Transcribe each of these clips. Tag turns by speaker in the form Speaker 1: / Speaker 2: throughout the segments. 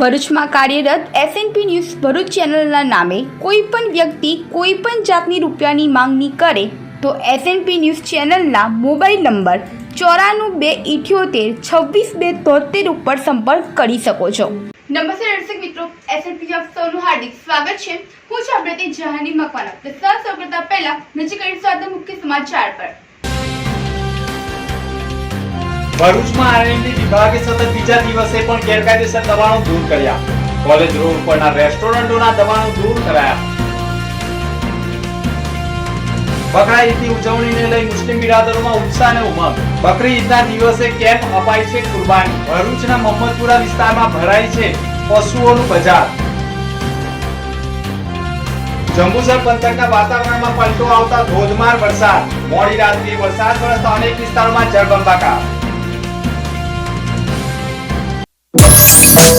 Speaker 1: ભરૂચમાં કાર્યરત SNP news Bharuch ચેનલના નામે કોઈ પણ વ્યક્તિ કોઈ પણ જાતની રૂપિયાની માંગણી કરે તો એસએનપી ન્યૂઝ ચેનલના મોબાઈલ નંબર ચોરાણું બે ઇઠ્યોતેર છવ્વીસ બે તોતેર ઉપર સંપર્ક કરી શકો છો. નમસ્તે દર્શક મિત્રો એસએનપી આપ સૌનું હાર્દિક સ્વાગત છે. હું છું આપણે તે જહાની મકવાના તો સર સૌ કરતા પહેલા નજીક કરીશું મુખ્ય સમાચાર પર.
Speaker 2: ભરૂચમાં આરએનડી વિભાગે સતત બીજા દિવસે પણ ગેરકાયદેસર દબાણો દૂર કર્યા. કોલેજ રોડ પરના રેસ્ટોરન્ટોના દબાણો દૂર કરાયા. બકરા ઈદની ઉજવણીને લઈ મુસ્લિમ બિરાદરોમાં ઉત્સાહ અને ઉમંગ. બકરી ઈદના દિવસે કેમ્પ અપાય છે કુરબાની. ભરૂચના મોહમ્મદપુરા વિસ્તારમાં ભરાય છે પશુઓનું બજાર. જંબુસર પંથકના વાતાવરણમાં પલટો આવતા ધોધમાર વરસાદ. મોડી રાત્રિએ વરસાદ વરસતા અનેક વિસ્તારોમાં જળબંબાકાર.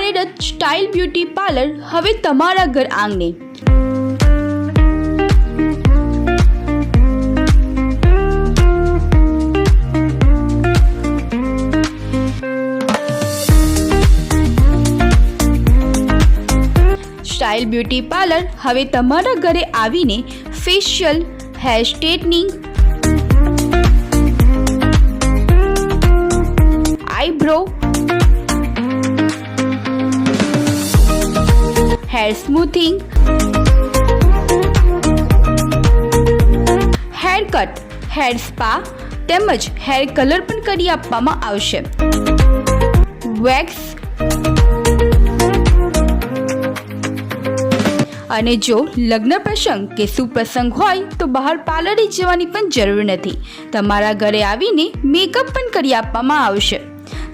Speaker 1: કાર્યરત સ્ટાઇલ બ્યુટી પાર્લર હવે તમારા ઘર આંગણે. સ્ટાઇલ બ્યુટી પાર્લર હવે તમારા ઘરે આવીને facial, hair straightening, eyebrow hair smoothing hair cut hair spa તેમજ હેર કલર પણ કરી આપવામાં આવશે. વેક્સ અને જો લગ્ન પ્રસંગ કે સુપ્રસંગ હોય તો બહાર પાર્લરે જવાની પણ જરૂર નથી. તમારા ઘરે આવીને મેકઅપ પણ કરી આપવામાં આવશે.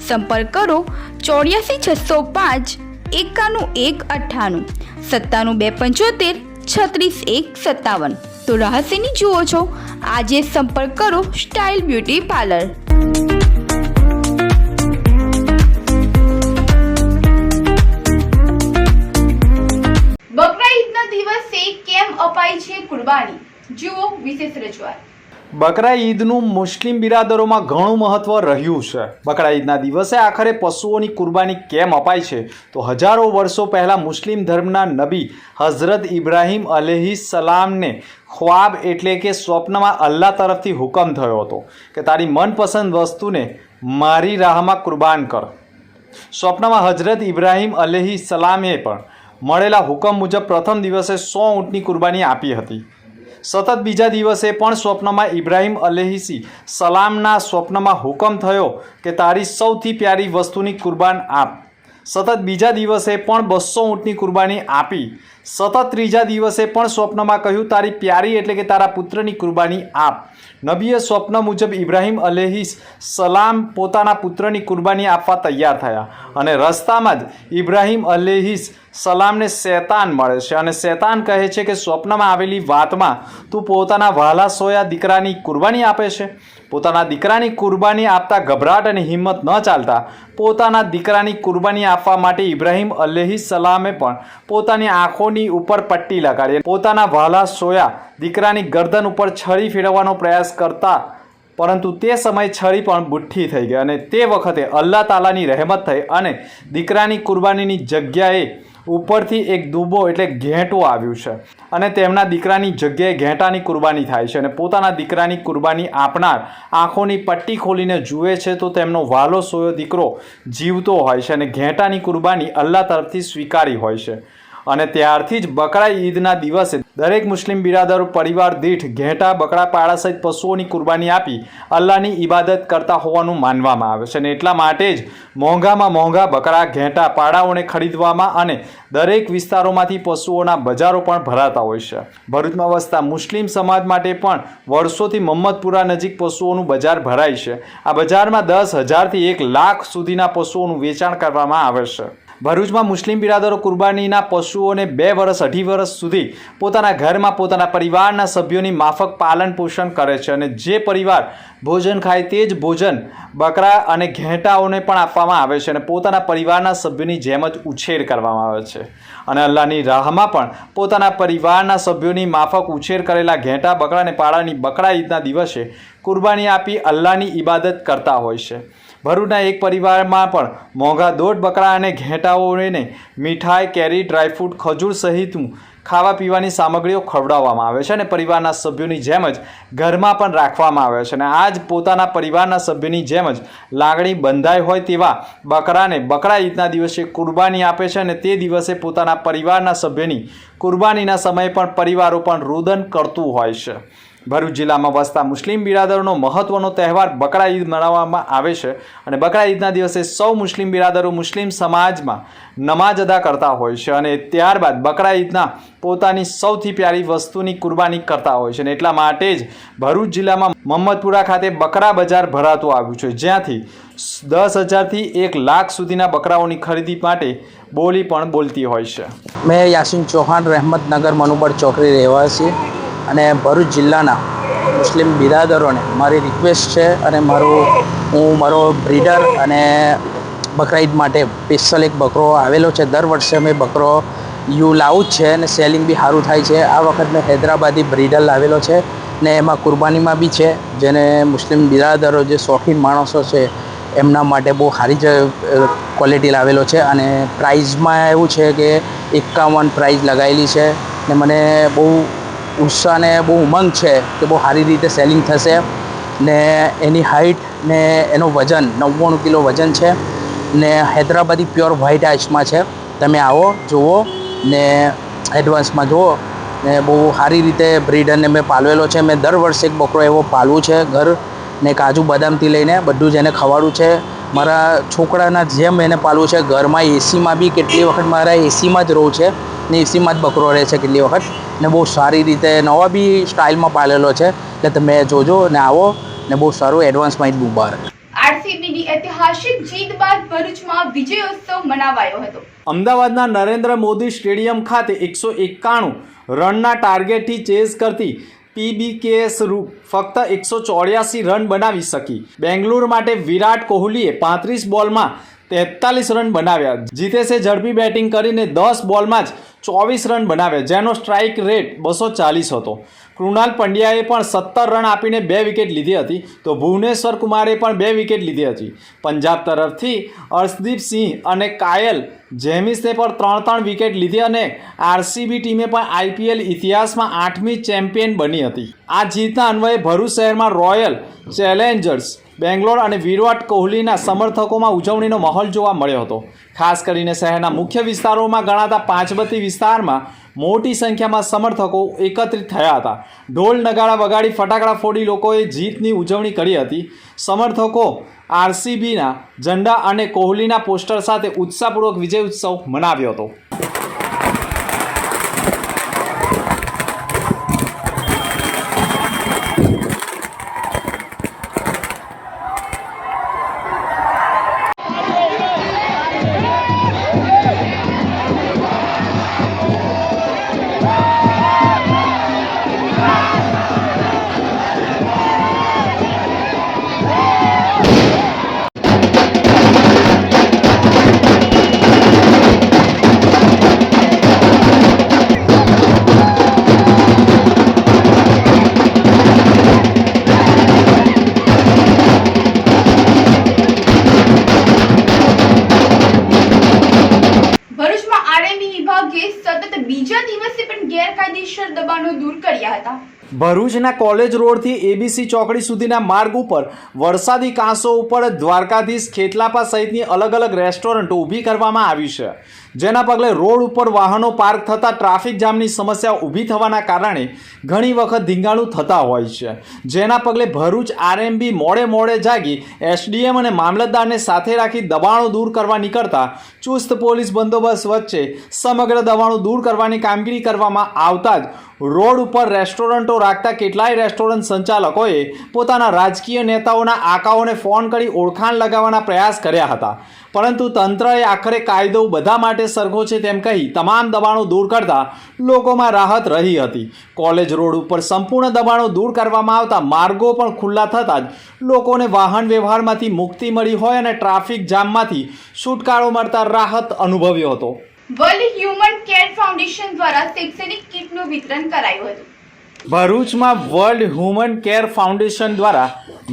Speaker 1: સંપર્ક કરો ચોર્યાસી છસો પાંચ એકાણું એક અઠ્ઠાણું સત્તાનું બે પંચોતેર, છત્રીસ એક સત્તાવન. તો રહસ્યની જુઓ છો, આજે સંપર્ક કરો સ્ટાઇલ બ્યુટી પાર્લર. બકરા ઈદના દિવસે કેમ અપાય છે કુરબાની? જુઓ વિશેષ રજૂઆત.
Speaker 2: બકરા ઈદનું મુસ્લિમ બિરાદરોમાં ઘણું મહત્વ રહ્યું છે. બકરા ઈદના દિવસે આખરે પશુઓની કુરબાની કેમ અપાય છે? તો હજારો વર્ષો પહેલાં મુસ્લિમ ધર્મના નબી હઝરત ઇબ્રાહીમ અલેહી સલામને ખ્વાબ એટલે કે સ્વપ્નમાં અલ્લાહ તરફથી હુકમ થયો હતો કે તારી મનપસંદ વસ્તુને મારી રાહમાં કુરબાન કર. સ્વપ્નમાં હઝરત ઇબ્રાહીમ અલેહી સલામે પણ મળેલા હુકમ મુજબ પ્રથમ દિવસે સો ઊંટની કુરબાની આપી હતી. સતત બીજા દિવસે પણ સ્વપ્નમાં ઇબ્રાહિમ અલેહીસી સલામના સ્વપ્નમાં હુકમ થયો કે તારી સૌથી પ્યારી વસ્તુની કુરબાન આપ. સતત બીજા દિવસે પણ બસો ઊંટની કુરબાની આપી. સતત ત્રીજા દિવસે પણ સ્વપ્નમાં કહ્યું, તારી પ્યારી એટલે કે તારા પુત્રની કુરબાની આપ. નબીએ સ્વપ્ન મુજબ ઇબ્રાહિમ અલેહીસ સલામ પોતાના પુત્રની કુરબાની આપવા તૈયાર થયા અને રસ્તામાં જ ઇબ્રાહિમ અલેહીસ સલામને શેતાન મળે છે. અને શેતાન કહે છે કે સ્વપ્નમાં આવેલી વાતમાં તું પોતાના વહાલા સોયા દીકરાની કુરબાની આપે છે. પોતાના દીકરાની કુરબાની આપતા ગભરાટ અને હિંમત ન ચાલતા પોતાના દીકરાની કુરબાની આપવા માટે ઇબ્રાહિમ અલ્હી સલામે પણ પોતાની આંખોની ઉપર પટ્ટી લગાડી પોતાના વહાલા સોયા દીકરાની ગરદન ઉપર છરી ફેરવવાનો પ્રયાસ કરતા પરંતુ તે સમયે છરી પણ બુઠ્ઠી થઈ ગઈ અને તે વખતે અલ્લાહ તાલાની રહેમત થઈ અને દીકરાની કુરબાનીની જગ્યાએ ઉપરથી એક દુબો એટલે ઘેંટું આવ્યું છે. અને તેમના દીકરાની જગ્યાએ ઘેંટાની કુરબાની થાય છે અને પોતાના દીકરાની કુરબાની આપનાર આંખોની પટ્ટી ખોલીને જુએ છે તો તેમનો વાલો સોયો દીકરો જીવતો હોય છે અને ઘેંટાની કુરબાની અલ્લાહ તરફથી સ્વીકારી હોય છે. અને ત્યારથી જ બકરા ઈદના દિવસે દરેક મુસ્લિમ બિરાદરો પરિવાર દીઠ ઘેંટા બકરા પાડા સહિત પશુઓની કુરબાની આપી અલ્લાહની ઇબાદત કરતા હોવાનું માનવામાં આવે છે અને એટલા માટે જ મોંઘામાં મોંઘા બકરા, ઘેંટા પાડાઓને ખરીદવામાં અને દરેક વિસ્તારોમાંથી પશુઓના બજારો પણ ભરાતા હોય છે. ભરૂચમાં વસતા મુસ્લિમ સમાજ માટે પણ વર્ષોથી મમ્મદપુરા નજીક પશુઓનું બજાર ભરાય છે. આ બજારમાં દસ હજારથી એક લાખ સુધીના પશુઓનું વેચાણ કરવામાં આવે છે. ભરૂચમાં મુસ્લિમ બિરાદરો કુરબાનીના પશુઓને બે વર્ષ અઢી વર્ષ સુધી પોતાના ઘરમાં પોતાના પરિવારના સભ્યોની માફક પાલન પોષણ કરે છે અને જે પરિવાર ભોજન ખાય તે જ ભોજન બકરા અને ઘેંટાઓને પણ આપવામાં આવે છે અને પોતાના પરિવારના સભ્યોની જેમ જ ઉછેર કરવામાં આવે છે. અને અલ્લાહની રાહમાં પણ પોતાના પરિવારના સભ્યોની માફક ઉછેર કરેલા ઘેંટા, બકરા અને પાડાની બકરા ઈદના દિવસે કુરબાની આપી અલ્લાહની ઇબાદત કરતા હોય છે. ભરૂચના એક પરિવારમાં પણ મોંઘા દોઢ બકરા અને ઘેંટાઓને મીઠાઈ, કેરી ડ્રાયફ્રૂટ ખજૂર સહિતનું ખાવા પીવાની સામગ્રીઓ ખવડાવવામાં આવે છે અને પરિવારના સભ્યોની જેમ જ ઘરમાં પણ રાખવામાં આવે છે. અને આ જ પોતાના પરિવારના સભ્યોની જેમ જ લાગણી બંધાઈ હોય તેવા બકરાને બકરા ઈદના દિવસે કુરબાની આપે છે અને તે દિવસે પોતાના પરિવારના સભ્યની કુરબાનીના સમયે પણ પરિવારો પણ રોદન કરતું હોય છે. ભરૂચ જિલ્લામાં વસતા મુસ્લિમ બિરાદરોનો મહત્વનો તહેવાર બકરા ઈદ મનાવવામાં આવે છે અને બકરા ઈદના દિવસે સૌ મુસ્લિમ બિરાદરો મુસ્લિમ સમાજમાં નમાજ અદા કરતા હોય છે અને ત્યારબાદ બકરા ઈદના પોતાની સૌથી પ્યારી વસ્તુની કુરબાની કરતા હોય છે અને એટલા માટે જ ભરૂચ જિલ્લામાં મહમ્મદપુરા ખાતે બકરા બજાર ભરાતું આવ્યું છે. જ્યાંથી દસ હજારથી એક લાખ સુધીના બકરાઓની ખરીદી માટે બોલી પણ બોલતી હોય છે.
Speaker 3: મેં યાસીન ચૌહાણ રહેમતનગર મનુબળ ચોકડી રહેવાસી. અને ભરૂચ જિલ્લાના મુસ્લિમ બિરાદરોને મારી રિક્વેસ્ટ છે અને મારું, હું મારો બ્રીડર અને બકરા ઈદ માટે સ્પેશિયલ એક બકરો આવેલો છે. દર વર્ષે અમે બકરો યુ લાવું જ છે અને સેલિંગ બી સારું થાય છે. આ વખત મેં હૈદરાબાદી બ્રીડર લાવેલો છે ને એમાં કુરબાનીમાં બી છે. જેને મુસ્લિમ બિરાદરો જે શોખીન માણસો છે એમના માટે બહુ સારી જ ક્વોલિટી લાવેલો છે. અને પ્રાઇઝમાં એવું છે કે એકાવન પ્રાઇઝ લગાવેલી છે ને મને બહુ ઉત્સાહ ને બહુ ઉમંગ છે કે બહુ સારી રીતે સેલિંગ થશે ને એની હાઇટ ને એનું વજન, નવ્વાણું કિલો વજન છે ને હૈદરાબાદી પ્યોર વ્હાઇટ આઈસમાં છે. તમે આવો, જુઓ ને એડવાન્સમાં જુઓ ને બહુ સારી રીતે બ્રીડરને મેં પાલવેલો છે. મેં દર વર્ષે એક બકરો એવો પાલવું છે ઘર ને કાજુ બદામથી લઈને બધું જ એને ખવાડું છે. મારા છોકરાના જેમ એને પાલવું છે. ઘરમાં એસીમાં બી કેટલી વખત મારા એસીમાં જ રહું છે. ને એસીમાં જ બકરો રહે છે કેટલી વખત. ને બહુ સારી રીતે નવા બી સ્ટાઇલમાં પાલેલો છે. એટલે તમે જોજો ને આવો ને બહુ સારું એડવાન્સમાં જ મુબારક
Speaker 1: આરસીબીની ઐતિહાસિક જીત બાદ ભરૂચમાં વિજયોત્સવ મનાવાયો હતો.
Speaker 2: અમદાવાદના નરેન્દ્ર મોદી સ્ટેડિયમ ખાતે એકસો એકાણું રનના ટાર્ગેટથી ચેઝ કરતી પીબીકેએસ રૂપ ફક્ત એકસો ચોર્યાસી રન બનાવી શકી. બેંગ્લોર માટે વિરાટ કોહલીએ પાંત્રીસ બોલમાં તેતાલીસ રન બનાવ્યા. જીતેશે ઝડપી બેટિંગ કરીને દસ બોલમાં જ ચોવીસ રન બનાવ્યા, જેનો સ્ટ્રાઇક રેટ બસો ચાલીસ હતો. કૃણાલ પંડ્યાએ પણ સત્તર રન આપીને બે વિકેટ લીધી હતી. તો ભુવનેશ્વર કુમારે પણ બે વિકેટ લીધી હતી. પંજાબ તરફથી અર્શદીપ સિંહ અને કાયલ જેમિસને પણ ત્રણ ત્રણ વિકેટ લીધી અને આરસીબી ટીમે પણ આઈપીએલ ઇતિહાસમાં આઠમી ચેમ્પિયન બની હતી. આ જીતના અન્વયે ભરૂચ શહેરમાં રોયલ ચેલેન્જર્સ, બેંગ્લોર અને વિરાટ કોહલીના સમર્થકોમાં ઉજવણીનો માહોલ જોવા મળ્યો હતો. ખાસ કરીને શહેરના મુખ્ય વિસ્તારોમાં ગણાતા પાંચબત્તી વિસ્તારમાં મોટી સંખ્યામાં સમર્થકો એકત્રિત થયા હતા. ઢોલ નગાડા વગાડી ફટાકડા ફોડી લોકોએ જીતની ઉજવણી કરી હતી. સમર્થકો આરસીબીના ઝંડા અને કોહલીના પોસ્ટર સાથે ઉત્સાહપૂર્વક વિજય ઉત્સવ મનાવ્યો
Speaker 1: હતો.
Speaker 2: ભરૂચના કોલેજ રોડથી એબીસી ચોકડી સુધીના માર્ગ ઉપર વરસાદી કાંસો ઉપર દ્વારકાધીશ ખેતલાપા સહિતની અલગ અલગ રેસ્ટોરન્ટો ઊભી કરવામાં આવી છે. જેના પગલે રોડ ઉપર વાહનો પાર્ક થતાં ટ્રાફિક જામની સમસ્યા ઊભી થવાના કારણે ઘણી વખત ધીંગાણું થતા હોય છે. જેના પગલે ભરૂચ આરએમબી મોડે મોડે જાગી એસડીએમ અને મામલતદારને સાથે રાખી દબાણો દૂર કરવા નીકળતા ચુસ્ત પોલીસ બંદોબસ્ત વચ્ચે સમગ્ર દબાણો દૂર કરવાની કામગીરી કરવામાં આવતા જ રોડ ઉપર રેસ્ટોરન્ટો રાખતા કેટલાય રેસ્ટોરન્ટ સંચાલકોએ પોતાના રાજકીય નેતાઓના આકાઓને ફોન કરી ઓળખાણ લગાવવાના પ્રયાસ કર્યા હતા. પરંતુ તંત્રએ આખરે કાયદો બધા માટે સરખો છે તેમ કહી તમામ દબાણો દૂર કરતા લોકોમાં રાહત રહી હતી. કોલેજ રોડ ઉપર સંપૂર્ણ દબાણો દૂર કરવામાં આવતા માર્ગો પણ ખુલ્લા થતાં જ લોકોને વાહન વ્યવહારમાંથી મુક્તિ મળી હોય અને ટ્રાફિક જામમાંથી છુટકારો મળતા રાહત અનુભવ્યો હતો.
Speaker 1: વર્લ્ડ હ્યુમન કેર ફાઉન્ડેશન દ્વારા શૈક્ષણિક કીટનું વિતરણ કરાયું હતું.
Speaker 2: ભરૂચમાં વર્લ્ડ હ્યુમન કેર ફાઉન્ડેશન દ્વારા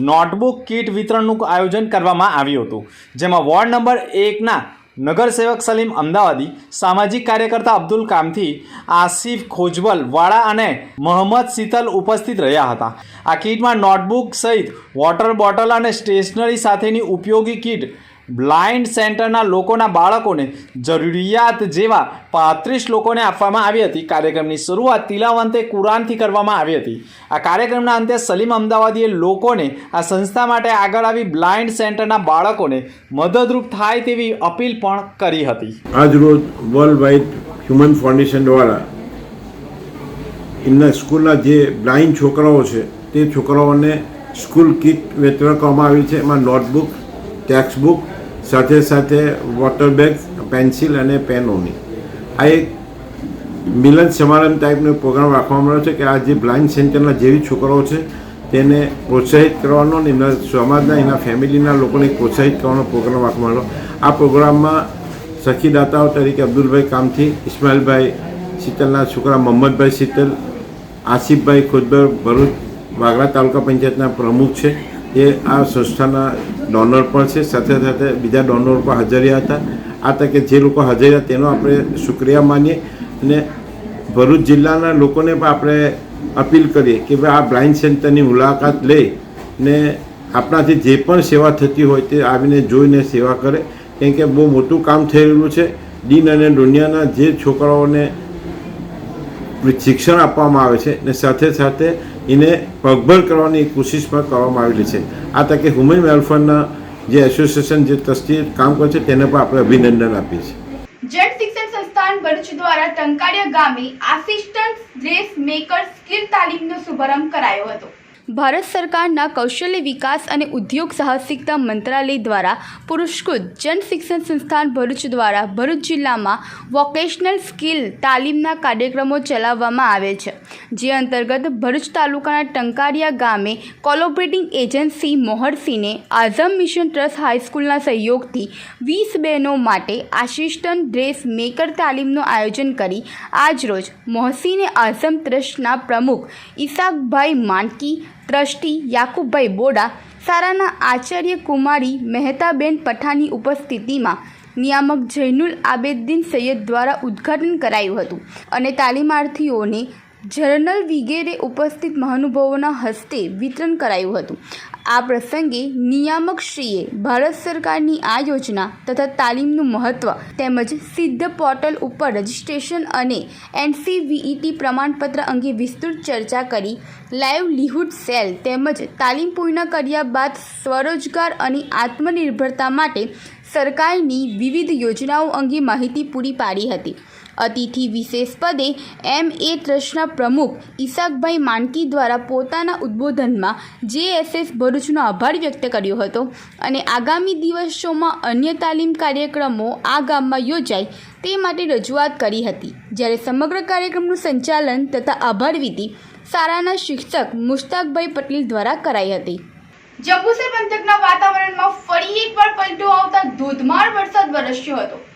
Speaker 2: નોટબુક કીટ વિતરણનું આયોજન કરવામાં આવ્યું હતું, જેમાં વોર્ડ નંબર એકના નગરસેવક સલીમ અમદાવાદી, સામાજિક કાર્યકર્તા અબ્દુલ કામથી આસિફ ખોજબલ, વાળા અને મોહમ્મદ શીતલ ઉપસ્થિત રહ્યા હતા. આ કીટમાં નોટબુક સહિત વોટર બોટલ અને સ્ટેશનરી સાથેની ઉપયોગી કીટ બ્લાઇન્ડ સેન્ટરના લોકોના બાળકોને જરૂરિયાત જેવા પાંત્રીસ લોકોને આપવામાં આવી હતી. કાર્યક્રમની શરૂઆત તિલાવંતે કુરાનથી કરવામાં આવી હતી. આ કાર્યક્રમના અંતે સલીમ અમદાવાદીએ લોકોને આ સંસ્થા માટે આગળ આવી બ્લાઇન્ડ સેન્ટરના બાળકોને મદદરૂપ થાય તેવી અપીલ પણ કરી હતી.
Speaker 4: આજરોજ વર્લ્ડ વાઇડ હ્યુમન ફાઉન્ડેશન દ્વારા એમના સ્કૂલના જે બ્લાઇન્ડ છોકરાઓ છે, તે છોકરાઓને સ્કૂલ કિટ વિતરણ કરવામાં આવી છે. એમાં નોટબુક ટેક્સ્ટ બુક સાથે સાથે વોટર બેગ પેન્સિલ અને પેનોની આ એક મિલન સમારંભ ટાઈપનો પ્રોગ્રામ રાખવામાં આવ્યો છે કે આ જે બ્લાઇન્ડ સેન્ટરના જેવી છોકરાઓ છે, તેને પ્રોત્સાહિત કરવાનો અને એમના સમાજના, એના ફેમિલીના લોકોને પ્રોત્સાહિત કરવાનો પ્રોગ્રામ રાખવામાં આવ્યો. આ પ્રોગ્રામમાં સખીદાતાઓ તરીકે અબ્દુલભાઈ કામથી, ઇસ્માઇલભાઈ શીતલના છોકરા મોહમ્મદભાઈ શીતલ, આસિફભાઈ ખુદબર ભરૂચ, વાગરા તાલુકા પંચાયતના પ્રમુખ છે. એ આ સંસ્થાના ડોનર પણ છે. સાથે સાથે બીજા ડોનર પણ હાજર હતા. આ તકે જે લોકો હાજર રહ્યા તેનો આપણે શુક્રિયા માનીએ અને ભરૂચ જિલ્લાના લોકોને પણ આપણે અપીલ કરીએ કે ભાઈ આ બ્લાઇન્ડ સેન્ટરની મુલાકાત લઈ ને આપણાથી જે પણ સેવા થતી હોય તે આવીને જોઈને સેવા કરે. કેમ કે બહુ મોટું કામ રહેલું છે. દીન અને દુનિયાના જે છોકરાઓને શિક્ષણ આપવામાં આવે છે ને સાથે સાથે એને પગભર કરવાની કોશિશ પણ કરવામાં આવેલી છે. આ તકે હ્યુમન વેલફેરના જે એસોસિએશન જે ટ્રસ્ટી કામ કરે છે, તેને પણ આપણે અભિનંદન આપીએ છીએ.
Speaker 1: જેટ શિક્ષણ સંસ્થાન ભરૂચ દ્વારા ટંકારિયા ગામે આસિસ્ટન્ટ ડ્રેસ મેકર સ્કિલ તાલીમનો શુભારંભ કરાયો હતો. ભારત સરકારના કૌશલ્ય વિકાસ અને ઉદ્યોગ સાહસિકતા મંત્રાલય દ્વારા પુરસ્કૃત જન શિક્ષણ સંસ્થાન ભરૂચ દ્વારા ભરૂચ જિલ્લામાં વોકેશનલ સ્કિલ તાલીમના કાર્યક્રમો ચલાવવામાં આવે છે. જે અંતર્ગત ભરૂચ તાલુકાના ટંકારિયા ગામે collaborating agency Mohsine Azam mission trust હાઈસ્કૂલના સહયોગથી વીસ બહેનો માટે આસિસ્ટન્ટ ડ્રેસ મેકર તાલીમનું આયોજન કરી આજરોજ મોહસીને આઝમ ટ્રસ્ટના પ્રમુખ ઇસાકભાઈ માનકી ટ્રસ્ટી યાકુબભાઈ બોડા, સારાના આચાર્ય કુમારી મહેતાબેન પઠાની ઉપસ્થિતિમાં નિયામક જૈનુલ આબેદ્દીન સૈયદ દ્વારા ઉદ્ઘાટન કરાયું હતું અને તાલીમાર્થીઓને જર્નલ વગેરે ઉપસ્થિત મહાનુભાવોના હસ્તે વિતરણ કરાયું હતું. આ પ્રસંગે નિયામકશ્રીએ ભારત સરકારની આ યોજના તથા તાલીમનું મહત્ત્વ તેમજ સિદ્ધ પોર્ટલ ઉપર રજિસ્ટ્રેશન અને એનસીવીઈટી પ્રમાણપત્ર અંગે વિસ્તૃત ચર્ચા કરી લાઇવલીહુડ સેલ તેમજ તાલીમ પૂર્ણ કર્યા બાદ સ્વરોજગાર અને આત્મનિર્ભરતા માટે સરકારની વિવિધ યોજનાઓ અંગે માહિતી પૂરી પાડી હતી. અતિથિ વિશેષ પદે એમ. એ. ટ્રસ્ટના પ્રમુખ ઈસાકભાઈ માનકી દ્વારા પોતાના ઉદ્બોધનમાં જેએસએસ ભરૂચનો આભાર વ્યક્ત કર્યો હતો. અને આગામી દિવસોમાં અન્ય તાલીમ કાર્યક્રમો આ ગામમાં યોજાય તે માટે રજૂઆત કરી હતી. જ્યારે સમગ્ર કાર્યક્રમનું સંચાલન તથા આભારવિધિ શાળાના શિક્ષક મુશ્તાકભાઈ પટેલ દ્વારા કરાઈ હતી. જંબુસર પંથકના વાતાવરણમાં ફરી એકવાર પલટો આવતા ધોધમાર વરસાદ વરસ્યો હતો.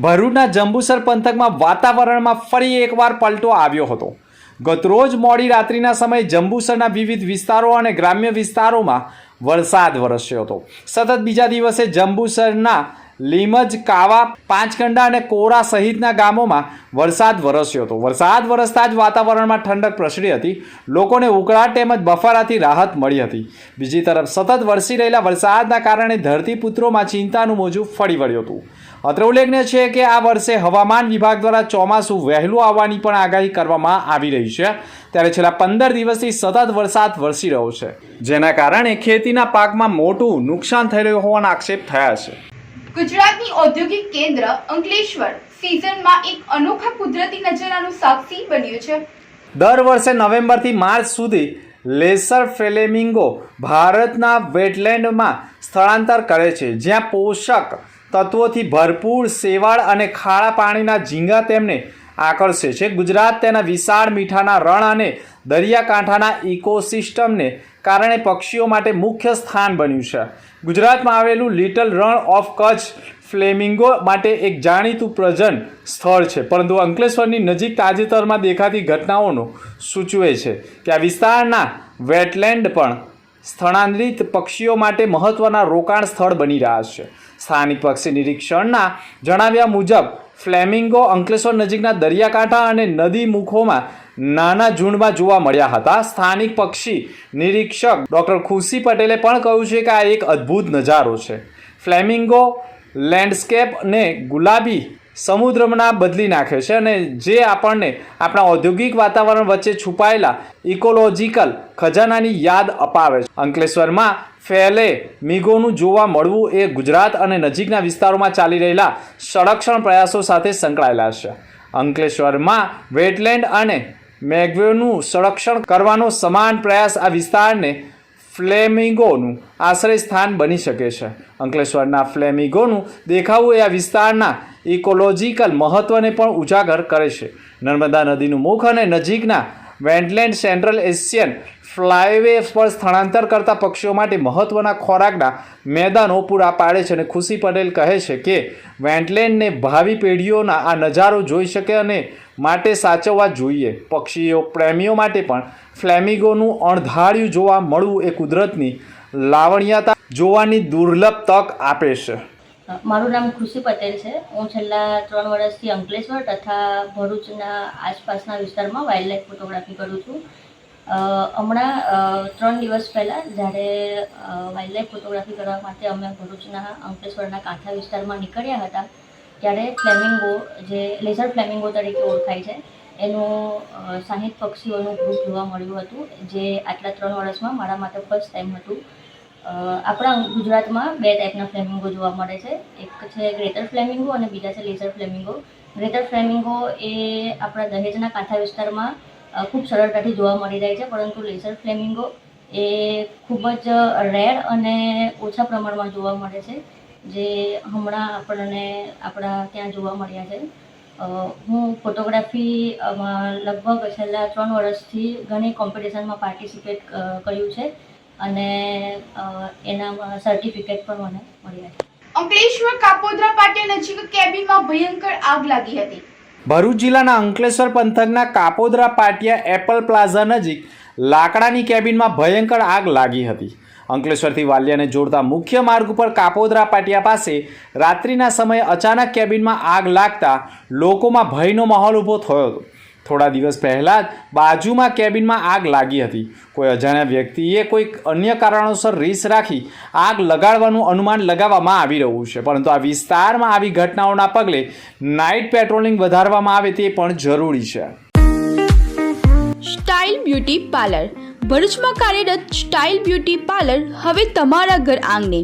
Speaker 2: ભરૂચના જંબુસર પંથકમાં વાતાવરણમાં ફરી એકવાર પલટો આવ્યો હતો. ગતરોજ મોડી રાત્રિના સમયે જંબુસરના વિવિધ વિસ્તારો અને ગ્રામ્ય વિસ્તારોમાં વરસાદ વરસ્યો હતો. સતત બીજા દિવસે જંબુસરના લીમજ, કાવા, પાંચકંડા અને કોરા સહિતના ગામોમાં વરસાદ વરસ્યો હતો. વરસાદ વરસતા જ વાતાવરણમાં ઠંડક પ્રસરી હતી. લોકોને ઉકળાટ તેમજ બફારાથી રાહત મળી હતી. બીજી તરફ સતત વરસી રહેલા વરસાદના કારણે ધરતીપુત્રોમાં ચિંતાનું મોજું ફરી વળ્યું હતું. અત્રે ઉલ્લેખનીય છે કે આ વર્ષે હવામાન વિભાગ દ્વારા ચોમાસું વહેલું આવવાની પણ આગાહી કરવામાં આવી રહી છે. ત્યારે છેલ્લા પંદર દિવસથી સતત વરસાદ વરસી રહ્યો છે. જેના કારણે ખેતીના પાકમાં મોટું નુકસાન થઈ રહ્યું હોવાના આક્ષેપ થયા છે.
Speaker 1: ગુજરાતની ઔદ્યોગિક કેન્દ્ર અંકલેશ્વર સિઝનમાં એક અનોખા કુદરતી નજારાનું સાક્ષી બન્યું છે.
Speaker 2: દર વર્ષે નવેમ્બરથી માર્ચ સુધી લેસર ફ્લેમિંગો ભારતના વેટલેન્ડમાં સ્થળાંતર કરે છે જ્યાં પોષક તત્વોથી ભરપૂર સેવાળ અને ખારા પાણીના ઝીંગા તેમને આકર્ષે છે. ગુજરાત તેના વિશાળ મીઠાના રણ અને દરિયાકાંઠાના ઇકોસિસ્ટમને કારણે પક્ષીઓ માટે મુખ્ય સ્થાન બન્યું છે. ગુજરાતમાં આવેલું Little Rann of Kutch flamingo માટે એક જાણીતું પ્રજન સ્થળ છે. પરંતુ અંકલેશ્વરની નજીક તાજેતરમાં દેખાતી ઘટનાઓનો સૂચવે છે કે આ વિસ્તારના વેટલેન્ડ પણ સ્થળાંતરિત પક્ષીઓ માટે મહત્ત્વના રોકાણ સ્થળ બની રહ્યા છે. સ્થાનિક પક્ષી નિરીક્ષણના જણાવ્યા મુજબ, ફ્લેમિંગો અંકલેશ્વર નજીકના દરિયાકાંઠા અને નદી મુખોમાં નાના ઝુંડમાં જોવા મળ્યા હતા. સ્થાનિક પક્ષી નિરીક્ષક ડૉક્ટર ખુશી પટેલે પણ કહ્યું છે કે આ એક અદ્ભુત નજારો છે. ફ્લેમિંગો લેન્ડસ્કેપને ગુલાબી સમુદ્રના બદલી નાખે છે અને જે આપણને આપણા ઔદ્યોગિક વાતાવરણ વચ્ચે છુપાયેલા ઇકોલોજીકલ ખજાનાની યાદ અપાવે છે. અંકલેશ્વરમાં ફેલે મિગોનું જોવા મળવું એ ગુજરાત અને નજીકના વિસ્તારોમાં ચાલી રહેલા સંરક્ષણ પ્રયાસો સાથે સંકળાયેલા છે. અંકલેશ્વરમાં વેટલેન્ડ અને મેગ્વેનું સંરક્ષણ કરવાનો સમાન પ્રયાસ આ વિસ્તારને ફ્લેમિંગોનું આશ્રય સ્થાન બની શકે છે. અંકલેશ્વરના ફ્લેમિંગોનું દેખાવું એ આ વિસ્તારના ઇકોલોજીકલ મહત્ત્વને પણ ઉજાગર કરે છે. નર્મદા નદીનું મુખ અને નજીકના વેન્ટલેન્ડ સેન્ટ્રલ એશિયન ફ્લાયવે પર સ્થળાંતર કરતા પક્ષીઓ માટે મહત્ત્વના ખોરાકના મેદાનો પૂરા પાડે છે અને ખુશી પટેલ કહે છે કે વેન્ટલેન્ડને ભાવિ પેઢીઓના આ નજારો જોઈ શકે અને માટે સાચવવા જોઈએ. પક્ષીઓ પ્રેમીઓ માટે પણ ફ્લેમિગોનું અણધાર્યું જોવા મળવું એ કુદરતની લાવણ્યતા જોવાની દુર્લભ તક આપે છે.
Speaker 5: મારું નામ ખુશી પટેલ છે. હું છેલ્લા ત્રણ વર્ષથી અંકલેશ્વર તથા ભરૂચના આસપાસના વિસ્તારમાં વાઇલ્ડ લાઈફ ફોટોગ્રાફી કરું છું. હમણાં ત્રણ દિવસ પહેલાં જ્યારે વાઇલ્ડ લાઈફ ફોટોગ્રાફી કરવા માટે અમે ભરૂચના, અંકલેશ્વરના કાંઠા વિસ્તારમાં નીકળ્યા હતા, ત્યારે ફ્લેમિંગો જે, લેઝર ફ્લેમિંગો તરીકે ઓળખાય છે, એનું સાહીઠ પક્ષીઓનું ગ્રુપ જોવા મળ્યું હતું, જે આટલા ત્રણ વર્ષમાં મારા માટે ફર્સ્ટ ટાઈમ હતું. આપણા ગુજરાતમાં બે ટાઈપના ફ્લેમિંગો જોવા મળે છે. એક છે ગ્રેટર ફ્લેમિંગો અને બીજા છે લેઝર ફ્લેમિંગો ગ્રેટર ફ્લેમિંગો એ આપણા દહેજના કાંઠા વિસ્તારમાં ખૂબ સરળતાથી જોવા મળી જાય છે, પરંતુ લેઝર ફ્લેમિંગો એ ખૂબ જ રેર અને ઓછા પ્રમાણમાં જોવા મળે છે, જે હમણાં આપણને આપણા ત્યાં જોવા મળ્યા છે. હું ફોટોગ્રાફીમાં લગભગ છેલ્લા ત્રણ વર્ષથી ઘણી કોમ્પિટિશનમાં પાર્ટિસિપેટ કર્યું છે. અને અ, એનામાં સર્ટિફિકેટ પણ મને મળ્યા છે.
Speaker 1: અંકલેશ્વર કાપોદ્રા પાટિયા નજીક કેબિનમાં ભયંકર આગ લાગી હતી.
Speaker 2: ભરૂચ જિલ્લાના અંકલેશ્વર પંથકના કાપોદ્રા પાટિયા એપલ પ્લાઝા નજીક લાકડાની કેબિનમાં ભયંકર આગ લાગી હતી. અંકલેશ્વરથી વાલિયાને જોડતા મુખ્ય માર્ગ ઉપર કાપોદરા પાટિયા પાસે રાત્રિના સમયે અચાનક કેબિનમાં આગ લાગતા લોકોમાં ભયનો માહોલ ઊભો થયો હતો. થોડા દિવસ પહેલાં જ બાજુમાં કેબિનમાં આગ લાગી હતી. કોઈ અજાણ્યા વ્યક્તિએ કોઈક અન્ય કારણોસર રીસ રાખી આગ લગાડવાનું અનુમાન લગાવવામાં આવી રહ્યું છે. પરંતુ આ વિસ્તારમાં આવી ઘટનાઓના પગલે નાઇટ પેટ્રોલિંગ વધારવામાં આવે તે પણ જરૂરી છે.
Speaker 1: Style beauty parlour. ભરૂચમાં કાર્યરત સ્ટાઇલ બ્યુટી પાર્લર હવે તમારા ઘર આંગણે.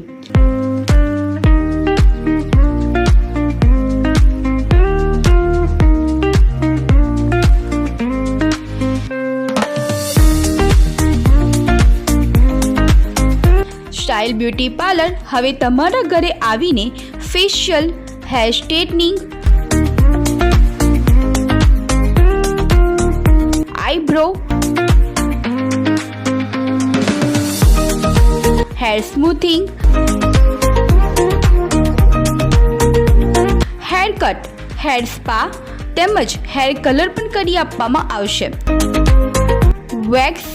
Speaker 1: સ્ટાઇલ બ્યુટી પાર્લર હવે તમારા ઘરે આવીને facial hair straightening eyebrow hair smoothing hair cut hair spa તેમજ હેર કલર પણ કરી આપવામાં આવશે. વેક્સ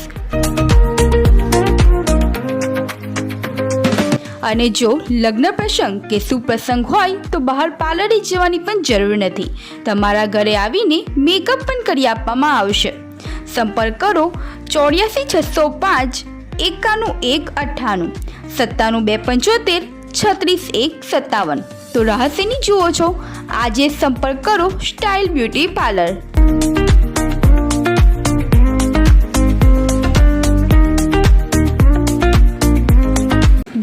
Speaker 1: અને જો લગ્ન પ્રસંગ કે સુપ્રસંગ હોય તો બહાર પાર્લરે જવાની પણ જરૂર નથી. તમારા ઘરે આવીને મેકઅપ પણ કરી આપવામાં આવશે. સંપર્ક કરો ચોર્યાસી, છસો પાંચ, એકાણું, એક અઠ્ઠાણું, સત્તાણું, બે પંચોતેર, છત્રીસ, એક સત્તાવન. તો રહસ્યની જુઓ છો, આજે સંપર્ક કરો સ્ટાઇલ બ્યુટી પાર્લર.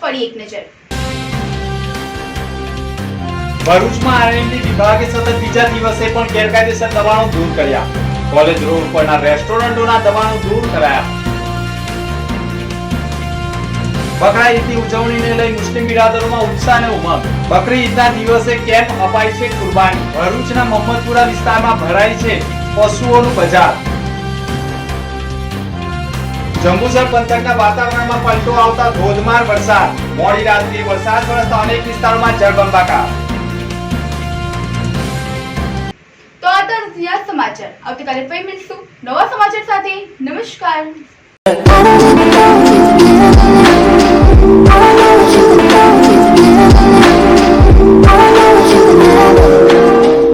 Speaker 1: ફરી એક નજર.
Speaker 2: ભરૂચમાં આરએમડી વિભાગે સતત બીજા દિવસે પણ ગેરકાયદેસર દબાણો દૂર કર્યા. કોલેજ રોડ પરના રેસ્ટોરન્ટોના દબાણો દૂર કરાયા. બકરા ઈદની ઉજવણીને લઈ મુસ્લિમ બિરાદરોમાં ઉત્સાહ અને ઉમંગ. બકરી ઈદના દિવસે કેમ અપાય છે કુરબાની. ભરૂચના મોહમ્મદપુરા વિસ્તારમાં ભરાય છે પશુઓનું બજાર. જંબુસર પંથકના વાતાવરણમાં પલટો આવતા ધોધમાર વરસાદ. મોડી રાત્રિએ વરસાદ વરસતા અનેક વિસ્તારોમાં જળબંબાકાર.
Speaker 1: તો આ આજના સમાચાર. આવતીકાલે ફરી મળીશું. નવા સમાચાર સાથે નમસ્કાર.